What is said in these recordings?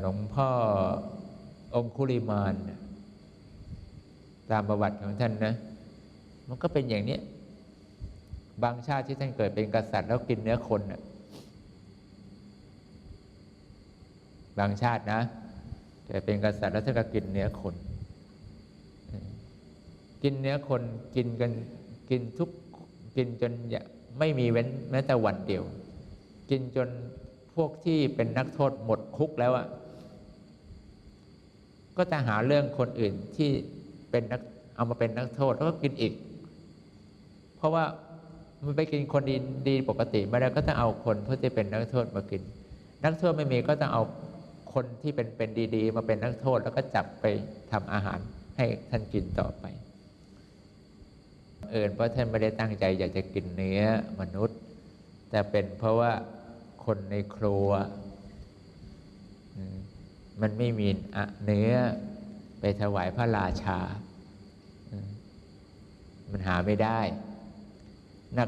หลวงพ่อองคุลิมานตามประวัติของท่านนะ มันก็เป็นอย่างนี้บางชาติที่ท่านเกิดเป็นกษัตริย์แล้วกินเนื้อคนนะบางชาตินะเกิดเป็นกษัตริย์แล้วท่านก็กินเนื้อคน กินเนื้อคนกินกันกินทุกกินจนไม่มีเว้นแม้แต่วันเดียว กินจน วกที่เป็นนักโทษหมดคุกแล้วอะก็จะหาเรื่องคนอื่นที่เป็นนักเอามาเป็นนักโทษแล้วก็กินอีก เพราะว่ามันไปกินคนดีดีปกติไม่ได้ก็ต้องเอาคนเพื่อที่เป็นนักโทษมากิน นักโทษไม่มีก็ต้องเอาคนที่เป็นเป็นดีๆ มาเป็นนักโทษแล้วก็จับไปทำอาหารให้ท่านกินต่อไป เอิญเพราะท่านไม่ได้ตั้งใจอยากจะกินเนื้อมนุษย์ แต่เป็นเพราะว่า คนในครัว มันไม่มีเนื้อไปถวายพระราชา มันหาไม่ได้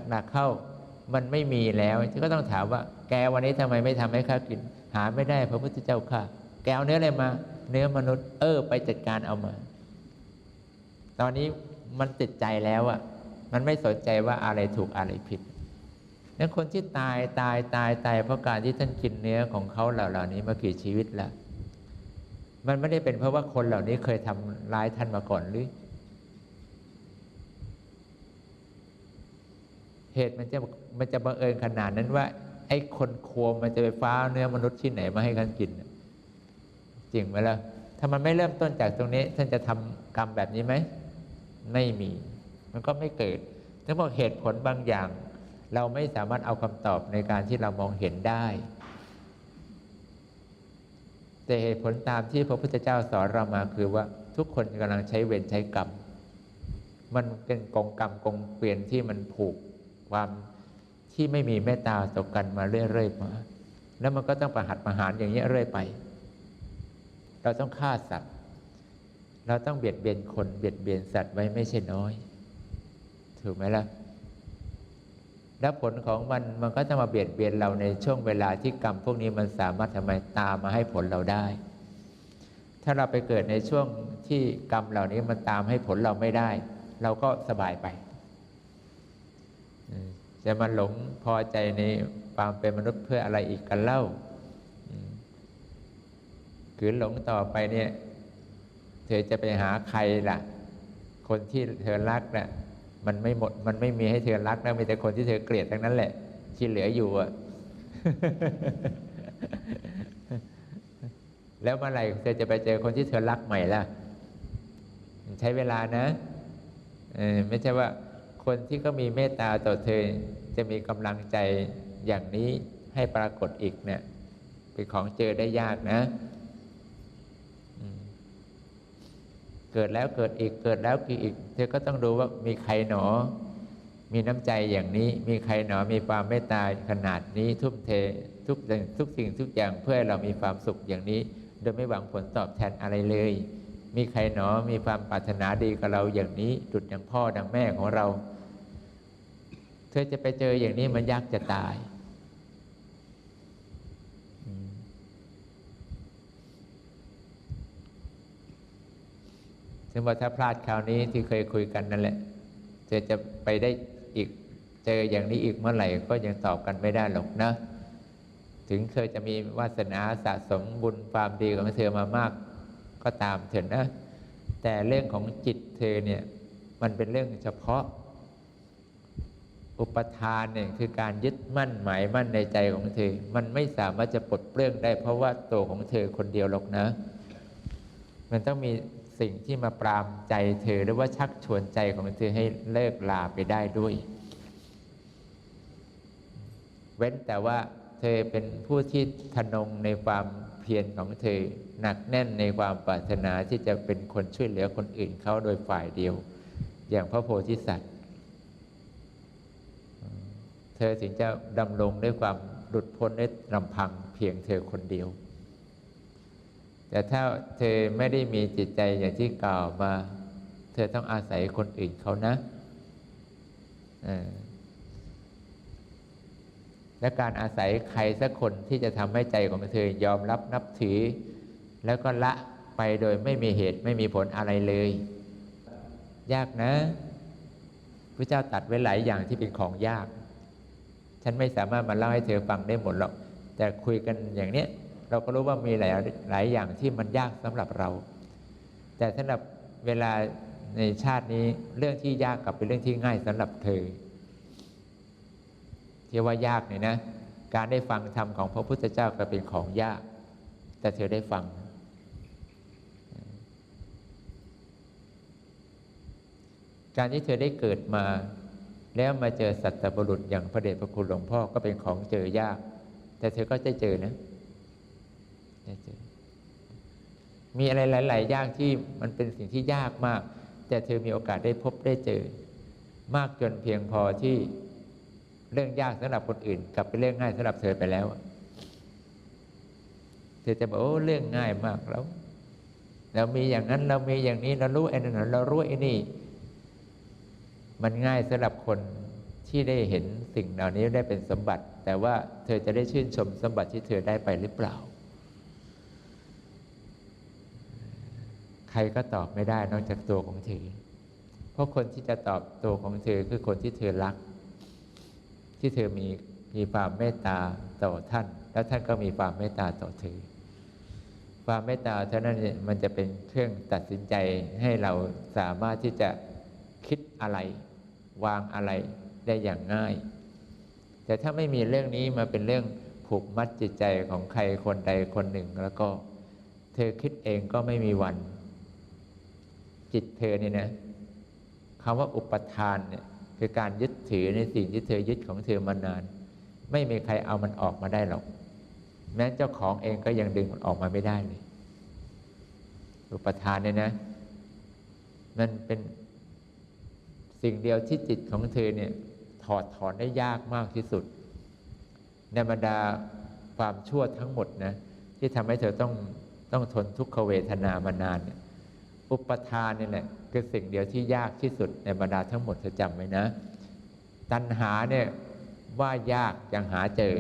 หนักๆเข้ามันไม่มีแล้วก็ต้องถามว่า แกวันนี้ทำไมไม่ทำให้ข้ากิน หาไม่ได้ พระพุทธเจ้าข้าแกเอาเนื้ออะไรมา เนื้อมนุษย์ เออ ไปจัดการเอามา ตอนนี้มันติดใจแล้วอะมันไม่สนใจว่าอะไรถูกอะไรผิด นั้นคนที่ตายตายตายตายเพราะการที่ท่านกินเนื้อของเขาเหล่านี้มากี่ชีวิตแล้ว มันไม่ได้เป็นเพราะว่าคนเหล่านี้เคยทำร้ายท่านมาก่อนหรือ เหตุมันจะมันจะบังเอิญขนาดนั้นว่า ไอ้คนโคมมันจะไปฟ้าเนื้อมนุษย์ที่ไหนมาให้ท่านกิน จริงไหมล่ะถ้ามันไม่เริ่มต้นจากตรงนี้ ท่านจะทำกรรมแบบนี้ไหม ไม่มี มันก็ไม่เกิดถ้าบอกเหตุผลบางอย่าง เราไม่สามารถเอาคำตอบในการที่เรามองเห็นได้ แต่เหตุผลตามที่พระพุทธเจ้าสอนเรามาคือว่าทุกคนกำลังใช้เวรใช้กรรม มันเป็นกองกรรมกองเปลี่ยนที่มันผูกความที่ไม่มีเมตตาต่อกันมาเรื่อยๆมา แล้วมันก็ต้องประหัตประหารอย่างนี้เรื่อยไป เราต้องฆ่าสัตว์ เราต้องเบียดเบียนคนเบียดเบียนสัตว์ไว้ไม่ใช่น้อย ถูกไหมล่ะ แล้วผลของมันมันก็จะมาเบียดเบียนเราในช่วงเวลาที่กรรมพวกนี้มันสามารถทำไมตามมาให้ผลเราได้ ถ้าเราไปเกิดในช่วงที่กรรมเหล่านี้มันตามให้ผลเราไม่ได้ เราก็สบายไปจะมาหลงพอใจในความเป็นมนุษย์เพื่ออะไรอีกกันเล่าขืนหลงต่อไปเนี่ย เธอจะไปหาใครล่ะ คนที่เธอรักนะ่ะ มันไม่หมดมันไม่มีให้เธอรักนะมีแต่คนที่เธอเกลียดทั้งนั้นแหละ ที่เหลืออยู่อะแล้วเมื่อไหร่เธอจะไปเจอคนที่เธอรักใหม่ล่ะ ใช้เวลานะไม่ใช่ว่าคนที่ก็มีเมตตาต่อเธอจะมีกำลังใจอย่างนี้ให้ปรากฏอีกเนี่ยเป็นของเจอได้ยากนะ เกิดแล้วเกิดอีกเกิดแล้วกี่อีก เธอก็ต้องดูว่ามีใครหนอ มีน้ำใจอย่างนี้ มีใครหนอมีความเมตตาขนาดนี้ทุ่มเททุกทุกสิ่งทุกอย่างเพื่อให้เรามีความสุขอย่างนี้ โดยไม่หวังผลตอบแทนอะไรเลย มีใครหนอมีความปรารถนาดีกับเราอย่างนี้ดุดอย่างพ่อดังแม่ของเรา เธอจะไปเจออย่างนี้มันยากจะตาย ซึ่งว่าถ้าพลาดคราวนี้ที่เคยคุยกันนั่นแหละจะจะไปได้อีกเจออย่างนี้อีกเมื่อไหร่ก็ยังตอบกันไม่ได้หรอกนะ ถึงเคยจะมีวาสนาสะสมบุญความดีของเธอมามากก็ตามเถอะนะ แต่เรื่องของจิตเธอเนี่ยมันเป็นเรื่องเฉพาะ อุปทานเนี่ยคือการยึดมั่นหมายมั่นในใจของเธอ มันไม่สามารถจะปลดเปลื้องได้ เพราะว่าตัวของเธอคนเดียวหรอกนะ มันต้องมี สิ่งที่มาปรามใจเธอหรือว่าชักชวนใจของเธอให้เลิกลาไปได้ด้วย เว้นแต่ว่าเธอเป็นผู้ที่ทนงในความเพียรของเธอหนักแน่นในความปรารถนาที่จะเป็นคนช่วยเหลือคนอื่นเขาโดยฝ่ายเดียว อย่างพระโพธิสัตว์ เธอถึงจะดำรงด้วยความหลุดพ้นด้ลำพังเพียงเธอคนเดียว แต่ถ้าเธอไม่ได้มีจิตใจอย่างที่กล่าวมา เธอต้องอาศัยคนอื่นเขานะและการอาศัยใครสักคนที่จะทำให้ใจของเธอยอมรับนับถือ แล้วก็ละไปโดยไม่มีเหตุไม่มีผลอะไรเลย ยากนะพระเจ้าตัดไว้หลายอย่างที่เป็นของยาก ฉันไม่สามารถมาเล่าให้เธอฟังได้หมดหรอก แต่คุยกันอย่างเนี้ย เราก็รู้ว่ามีหลายหลายอย่างที่มันยากสำหรับเรา แต่สำหรับเวลาในชาตินี้เรื่องที่ยากกลับเป็นเรื่องที่ง่ายสำหรับเธอที่ว่ายากเนี่ยนะ การได้ฟังธรรมของพระพุทธเจ้าก็เป็นของยาก แต่เธอได้ฟัง การที่เธอได้เกิดมา แล้วมาเจอสัตบุรุษอย่างพระเดชพระคุณหลวงพ่อก็เป็นของเจอยาก แต่เธอก็ได้เจอนะ ได้เจอ มีอะไรหลาย ๆ อย่างที่มันเป็นสิ่งที่ยากมาก แต่เธอมีโอกาสได้พบได้เจอ มากจนเพียงพอที่เรื่องยากสำหรับคนอื่น กลับเป็นเรื่องง่ายสำหรับเธอไปแล้ว เธอจะบอกโอ้เรื่องง่ายมากแล้วเรามีอย่างนั้นเรามีอย่างนี้เรารู้ไอ้นั่นเรารู้ไอ้นี่ มันง่ายสำหรับคนที่ได้เห็นสิ่งเหล่านี้ได้เป็นสมบัติ แต่ว่าเธอจะได้ชื่นชมสมบัติที่เธอได้ไปหรือเปล่า ใครก็ตอบไม่ได้นอกจากตัวของเธอ เพราะคนที่จะตอบตัวของเธอคือคนที่เธอรัก ที่เธอมีมีความเมตตาต่อท่าน แล้วท่านก็มีความเมตตาต่อเธอ ความเมตตาเท่านั้นมันจะเป็นเครื่องตัดสินใจให้เราสามารถที่จะคิดอะไร วางอะไรได้อย่างง่าย แต่ถ้าไม่มีเรื่องนี้มาเป็นเรื่องผูกมัดจิตใจของใครคนใดคนหนึ่ง แล้วก็เธอคิดเองก็ไม่มีวัน จิตเธอเนี่ยนะคำว่าอุปทานเนี่ยคือการยึดถือในสิ่งที่เธอยึดของเธอมานาน ไม่มีใครเอามันออกมาได้หรอก แม้เจ้าของเองก็ยังดึงมันออกมาไม่ได้เลย อุปทานเนี่ยนะ มันเป็นสิ่งเดียวที่จิตของเธอเนี่ยถอดถอนได้ยากมากที่สุด ในบรรดาความชั่วทั้งหมดนะที่ทำให้เธอต้องต้องทนทุกขเวทนามานานเนี่ย อุปทานนี่แหละคือสิ่งเดียวที่ยากที่สุดในบรรดาทั้งหมดเธอจำไว้นะ ตัณหาเนี่ยว่ายากยังหาเจอ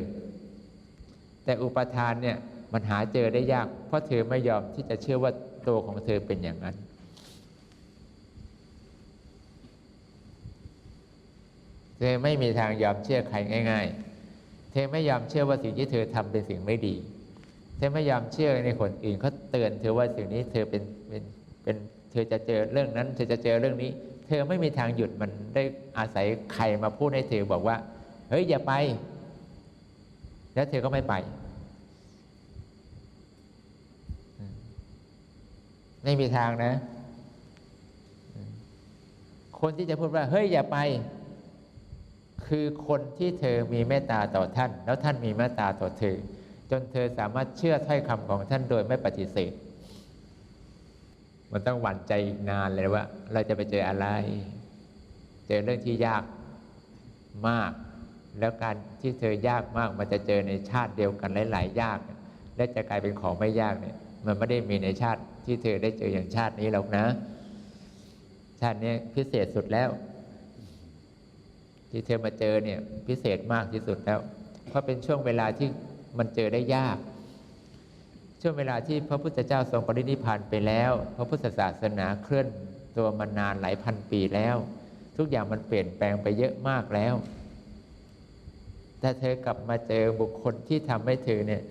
แต่อุปทานเนี่ยมันหาเจอได้ยาก เพราะเธอไม่ยอมที่จะเชื่อว่าตัวของเธอเป็นอย่างนั้น เธอไม่มีทางยอมเชื่อใครง่าย ๆ เธอไม่ยอมเชื่อว่าสิ่งที่เธอทำเป็นสิ่งไม่ดี เธอไม่ยอมเชื่อในคนอื่นเขาเตือนเธอว่าสิ่งนี้เธอเป็นเป็น เป็นเธอจะเจอเรื่องนั้น เธอจะเจอเรื่องนี้ เธอไม่มีทางหยุดมันได้อาศัยใครมาพูดให้เธอบอกว่า เฮ้ยอย่าไป แล้วเธอก็ไม่ไป ไม่มีทางนะ คนที่จะพูดว่า เฮ้ยอย่าไป คือคนที่เธอมีเมตตาต่อท่าน แล้วท่านมีเมตตาต่อเธอ จนเธอสามารถเชื่อถ้อยคำของท่านโดยไม่ปฏิเสธ มันต้องหวั่นใจอีกนานเลยว่า เราจะไปเจออะไร เจอเรื่องที่ยากมาก แล้วการที่เธอยากมาก มันจะเจอในชาติเดียวกันหลาย ๆ ยาก และจะกลายเป็นของไม่ยากเนี่ย มันไม่ได้มีในชาติที่เธอได้เจออย่างชาตินี้หรอกนะ ชาตินี้พิเศษสุดแล้ว ที่เธอมาเจอเนี่ยพิเศษมากที่สุดแล้ว เพราะเป็นช่วงเวลาที่มันเจอได้ยาก ช่วงเวลาที่พระพุทธเจ้าทรงปรินิพพานไปแล้ว พระพุทธศาสนาเคลื่อนตัวมานานหลายพันปีแล้ว ทุกอย่างมันเปลี่ยนแปลงไปเยอะมากแล้ว แต่เธอกลับมาเจอบุคคลที่ทำให้เธอเนี่ย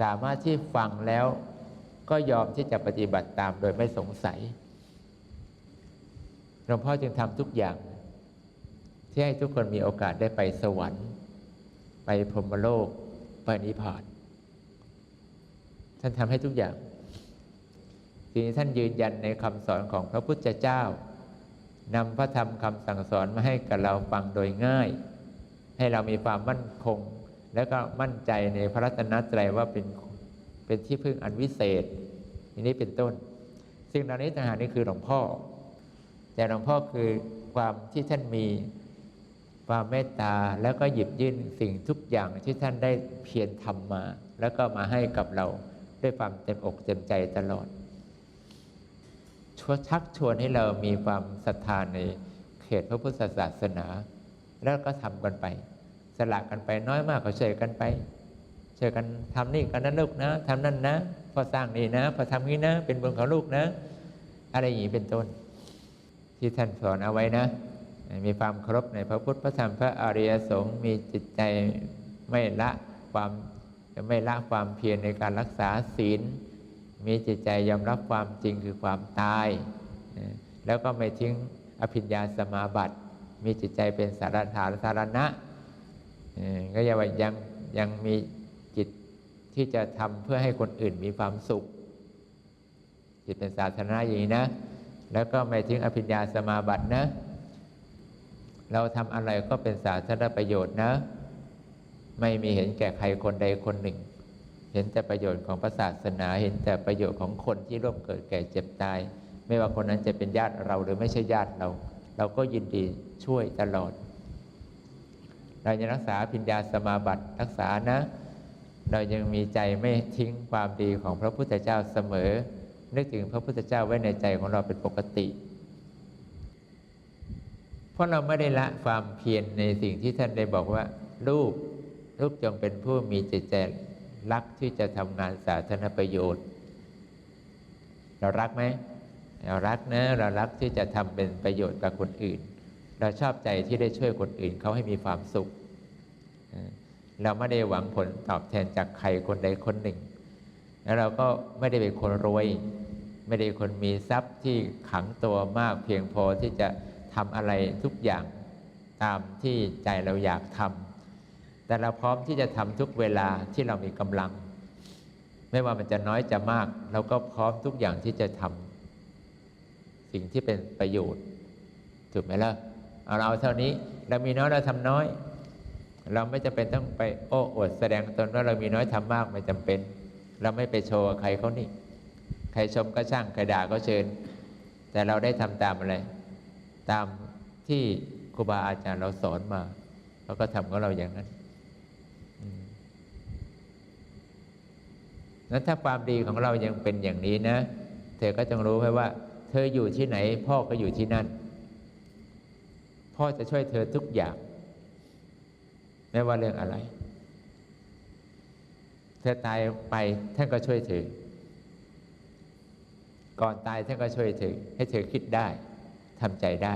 สามารถที่ฟังแล้วก็ยอมที่จะปฏิบัติตามโดยไม่สงสัยหลวงพ่อจึงทำทุกอย่าง ที่ให้ทุกคนมีโอกาสได้ไปสวรรค์ ไปพรหมโลก ไปนิพพาน ท่านทำให้ทุกอย่างทีนี้ท่านยืนยันในคำสอนของพระพุทธเจ้านำพระธรรมคำสั่งสอนมาให้กับเราฟังโดยง่าย ให้เรามีความมั่นคง แล้วก็มั่นใจในพระรัตนตรัยว่าเป็นเป็นที่พึ่งอันวิเศษอย่างนี้เป็นต้นสิ่งเหล่านี้ต่างหากนี่คือหลวงพ่อ แต่หลวงพ่อคือความที่ท่านมีความเมตตาแล้วก็หยิบยื่นสิ่งทุกอย่างที่ท่านได้เพียรทำมา แล้วก็มาให้กับเรา ด้วยความเต็มอกเต็มใจตลอดชวนชักชวนให้เรามีความศรัทธาในเขตพระพุทธศาสนา แล้วก็ทำกันไป สละกันไปน้อยมากก็ช่วยกันไปช่วยกันทำนี่กันนะลูกนะทำนั่นนะ พอสร้างนี่นะ พอทำนี้นะ เป็นบุญของลูกนะ อะไรอย่างนี้เป็นต้น ที่ท่านสอนเอาไว้นะ มีความเคารพในพระพุทธพระธรรมพระอริยสงฆ์มีจิตใจไม่ละความ จะไม่ละความเพียรในการรักษาศีล มีจิตใจยอมรับความจริงคือความตาย แล้วก็ไม่ทิ้งอภิญญาสมาบัติ มีจิตใจเป็นสารฐานสารณะก็ยังยังยังมีจิตที่จะทำเพื่อให้คนอื่นมีความสุข จิตเป็นสาธารณะอย่างนี้นะ แล้วก็ไม่ทิ้งอภิญญาสมาบัตินะ เราทำอะไรก็เป็นสาธารณประโยชน์นะ ไม่มีเห็นแก่ใครคนใดคนหนึ่ง เห็นแต่ประโยชน์ของพระศาสนา เห็นแต่ประโยชน์ของคนที่ร่วมเกิดแก่เจ็บตาย ไม่ว่าคนนั้นจะเป็นญาติเราหรือไม่ใช่ญาติเรา เราก็ยินดีช่วยตลอด เราจะรักษาพิญญาสมาบัติรักษานะ เรายังมีใจไม่ทิ้งความดีของพระพุทธเจ้าเสมอ นึกถึงพระพุทธเจ้าไว้ในใจของเราเป็นปกติเพราะเราไม่ได้ละความเพียรในสิ่งที่ท่านได้บอกว่าลูก ลูกจงเป็นผู้มีจิตใจรักที่จะทำงานสาธารณประโยชน์ เรารักไหมเรารักนะเรารักที่จะทำเป็นประโยชน์กับคนอื่น เราชอบใจที่ได้ช่วยคนอื่นเขาให้มีความสุข เราไม่ได้หวังผลตอบแทนจากใครคนใดคนหนึ่ง แล้วเราก็ไม่ได้เป็นคนรวย ไม่ได้คนมีทรัพย์ที่ขังตัวมากเพียงพอที่จะทำอะไรทุกอย่างตามที่ใจเราอยากทำ แต่เราพร้อมที่จะทำทุกเวลาที่เรามีกำลัง ไม่ว่ามันจะน้อยจะมาก เราก็พร้อมทุกอย่างที่จะทำสิ่งที่เป็นประโยชน์ถูกไหมล่ะเอาเราเท่านี้เรามีน้อยเราทำน้อย เราไม่จำเป็นต้องไปโอ้อวดแสดงตนว่าเรามีน้อยทำมากไม่จำเป็น เราไม่ไปโชว์ใครเขานี่ ใครชมก็ช่างใครด่าก็เชิญ แต่เราได้ทำตามอะไร ตามที่ครูบาอาจารย์เราสอนมาเราก็ทำของเราอย่างนั้น นั้นถ้าความดีของเรายังเป็นอย่างนี้นะ เธอก็จงรู้ไว้ว่า เธออยู่ที่ไหน พ่อก็อยู่ที่นั่น พ่อจะช่วยเธอทุกอย่างไม่ว่าเรื่องอะไร เธอตายไปท่านก็ช่วยเธอ ก่อนตายท่านก็ช่วยเธอ ให้เธอคิดได้ทำใจได้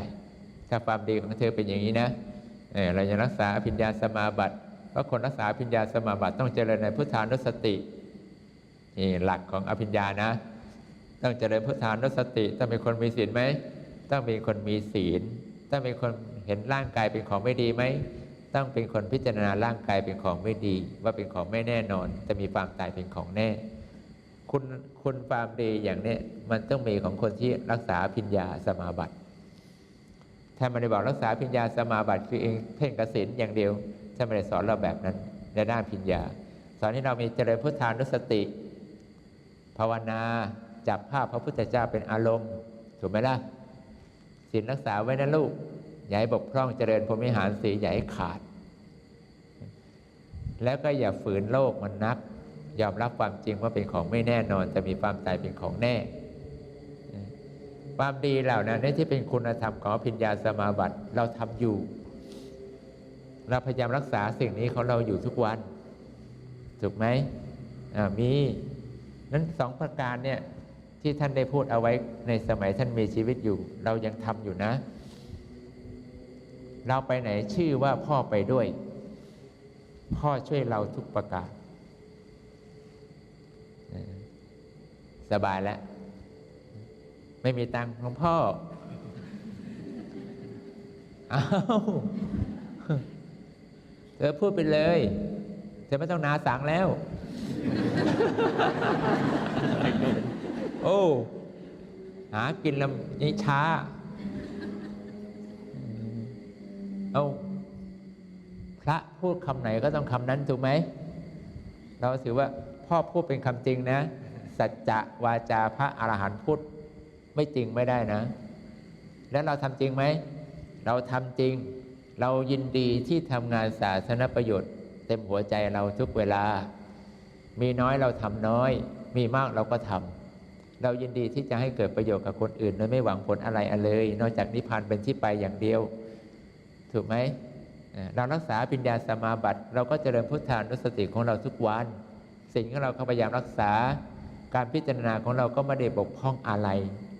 ถ้าความดีของเธอเป็นอย่างนี้นะเเราจะรักษาพิญญาสมาบัติเพราะคนรักษาพิญญาสมาบัติต้องเจริญในพุทธานุสติ นี่หลักของอภิญญานะ ต้องเจริญพุทธานุสติ ต้องเป็นคนมีศีลไหม ต้องเป็นคนมีศีล ต้องเป็นคนเห็นร่างกายเป็นของไม่ดีไหม ต้องเป็นคนพิจารณาร่างกายเป็นของไม่ดี ว่าเป็นของไม่แน่นอน จะมีความตายเป็นของแน่ คุณคุณความดีอย่างนี้มันต้องมีของคนที่รักษาพิญญาสมาบัติถ้าไม่ได้บอกรักษาพิญญาสมาบัติคือเองเพ่งกสินอย่างเดียวถ้าไม่ได้สอนเราแบบนั้นในด้านพิญญา สอนให้เรามีเจริญพุทธานุสติ ภาวนาจับภาพพระพุทธเจ้าเป็นอารมณ์ ถูกไหมล่ะศีลรักษาไว้นะลูกอย่าให้บกพร่องเจริญพรมิหารสีอย่าให้ขาด แล้วก็อย่าฝืนโลกมันนัก ยอมรับความจริงว่าเป็นของไม่แน่นอน จะมีความตายเป็นของแน่ ความดีเหล่านั้นที่เป็นคุณธรรมของพิญญาสมาบัติเราทำอยู่ เราพยายามรักษาสิ่งนี้ของเราอยู่ทุกวัน ถูกไหมมี นั้นสองประการเนี่ยที่ท่านได้พูดเอาไว้ในสมัยท่านมีชีวิตอยู่ เรายังทำอยู่นะ เราไปไหนชื่อว่าพ่อไปด้วย พ่อช่วยเราทุกประการสบายแล้ว ไม่มีตังค์ของพ่อ เอาเธอพูดไปเลย เธอไม่ต้องนาสังแล้ว โอ้หากินลำนี้ช้า เอาพระพูดคำไหนก็ต้องคำนั้นถูกไหม เราถือว่าพ่อพูดเป็นคำจริงนะ สัจจะวาจาพระอรหันต์พูดไม่จริงไม่ได้นะ แล้วเราทำจริงไหม เราทำจริง เรายินดีที่ทำงานสาธารณประโยชน์ เต็มหัวใจเราทุกเวลา มีน้อยเราทำน้อย มีมากเราก็ทำเรายินดีที่จะให้เกิดประโยชน์กับคนอื่นโดยไม่หวังผลอะไรเลย นอกจากนิพพานเป็นที่ไปอย่างเดียว ถูกไหมเรารักษาปัญญาสมาบัติ เราก็เจริญพุทธานุสติของเราทุกวันสิ่งของเราพยายามรักษาการพิจารณาของเราก็ไม่ได้บกพร่องอะไร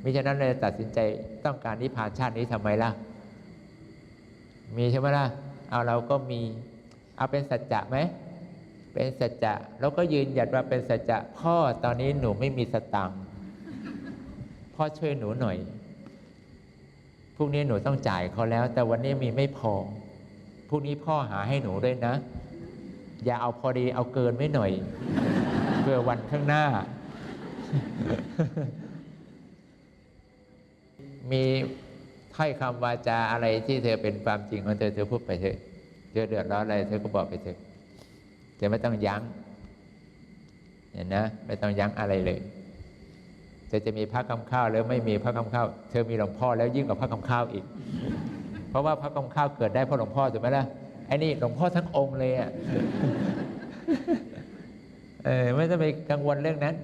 มิฉะนั้นเลยตัดสินใจต้องการนิพพานชาตินี้ทำไมล่ะ มีใช่ไหมล่ะ เอาเราก็มี เอาเป็นสัจจะไหม เป็นสัจจะเราก็ยืนหยัดว่าเป็นสัจจะพ่อตอนนี้หนูไม่มีสตังค์พ่อช่วยหนูหน่อยพรุ่งนี้หนูต้องจ่ายเขาแล้ว แต่วันนี้มีไม่พอพรุ่งนี้พ่อหาให้หนูด้วยนะ อย่าเอาพอดีเอาเกินไม่หน่อยเพื่อวันข้างหน้า มีถ้อยคำวาจาอะไรที่เธอเป็นความจริงของเธอเธอพูดไปเถอะเธอเดือดร้อนอะไรเธอก็บอกไปเถอะ เธอไม่ต้องยั้งเห็นนะไม่ต้องยั้งอะไรเลยเธอจะมีพระคำข้าวหรือไม่มีพระคำข้าวเธอมีหลวงพ่อแล้วยิ่งกว่าพระคำข้าวอีก เพราะว่าพระคำข้าวเกิดได้เพราะหลวงพ่อถูกไหมล่ะไอ้นี่หลวงพ่อทั้งองค์เลยอะเออไม่ต้องไปกังวลเรื่องนั้น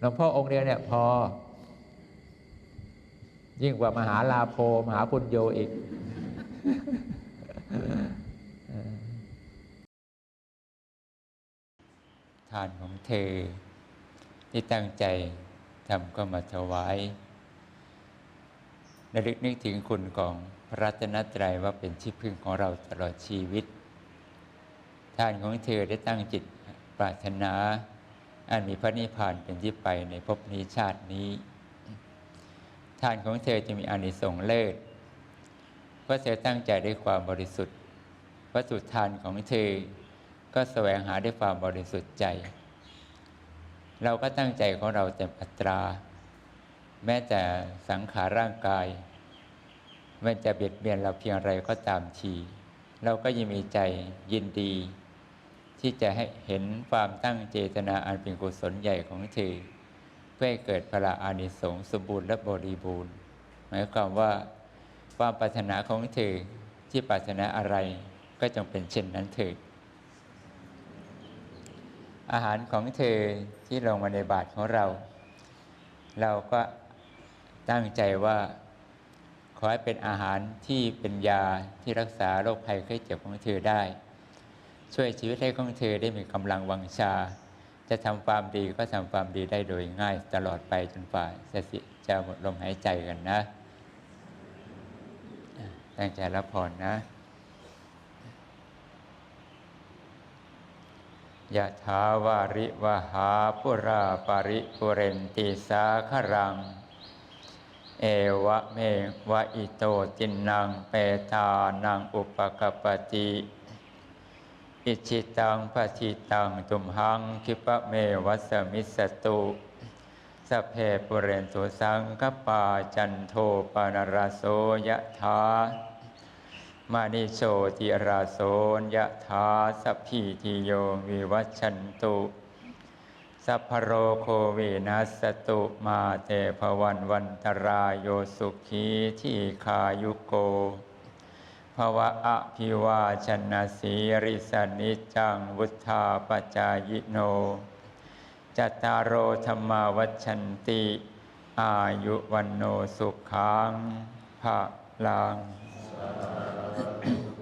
หลวงพ่อองค์เดียวเนี่ยพอ ยิ่งกว่ามหาลาโพมหาปุญโยอีกานของเธอ ที่ตั้งใจทำก็มาถวายระลึกนึกถึงคุณของพระรัตนตรัยว่าเป็นที่พึ่งของเราตลอดชีวิตทานของเธอได้ตั้งจิตปรารถนา อันมีพระนิพพานเป็นที่ไปในภพนี้ชาตินี้ทานของเธอจะมีอานิสงส์เลิศเพราะเธอตั้งใจด้วยความบริสุทธิ์วัตถุทานของเธอ ก็แสวงหาด้วยความบริสุทธิ์ใจ เราก็ตั้งใจของเราเต็มอัตรา แม้แต่สังขารร่างกาย มันจะเบียดเบียนเราเพียงไรก็ตามทีเราก็ยังมีใจยินดี ที่จะให้เห็นความตั้งเจตนาอันเป็นกุศลใหญ่ของเธอเพื่อให้เกิดพละอานิสงส์สมบูรณ์และบริบูรณ์ หมายความว่าความปรารถนาของเธอที่ปรารถนาอะไรก็จงเป็นเช่นนั้นเถิด อาหารของเธอที่ลงมาในบาทของเรา เราก็ตั้งใจว่าขอให้เป็นอาหารที่เป็นยาที่รักษาโรคภัยไข้เจ็บของเธอได้ ช่วยชีวิตให้ของเธอได้มีกำลังวังชา จะทำความดีก็ทำความดีได้โดยง่ายตลอดไปจนฝ่าจะสิจะหมดลมหายใจกันนะ ตั้งใจรับพรนะ ยะถาวาริวหาปุราปาริปุเรนติสาครัง เอวะเมวะอิโตจินนางเปตานังอุปกปปติอิชิตังปฏิตังตุมหังคิปะเมวัสมิสตุสเพปุเรนตุสังกปาจันโทปนรโสยะถา มานิโชติราโสนยะถาสัพพิติโยวิวัชชันตุสัพพโรโควินัสตุมาเตภวันวันตรายโยสุขีที่คายุโกภวะอภิวาชนะสีริสนิจังวุธาปจายโน จัตตารโอธรรมาวัชันติ อายุวันโนสุขังภะลัง 了。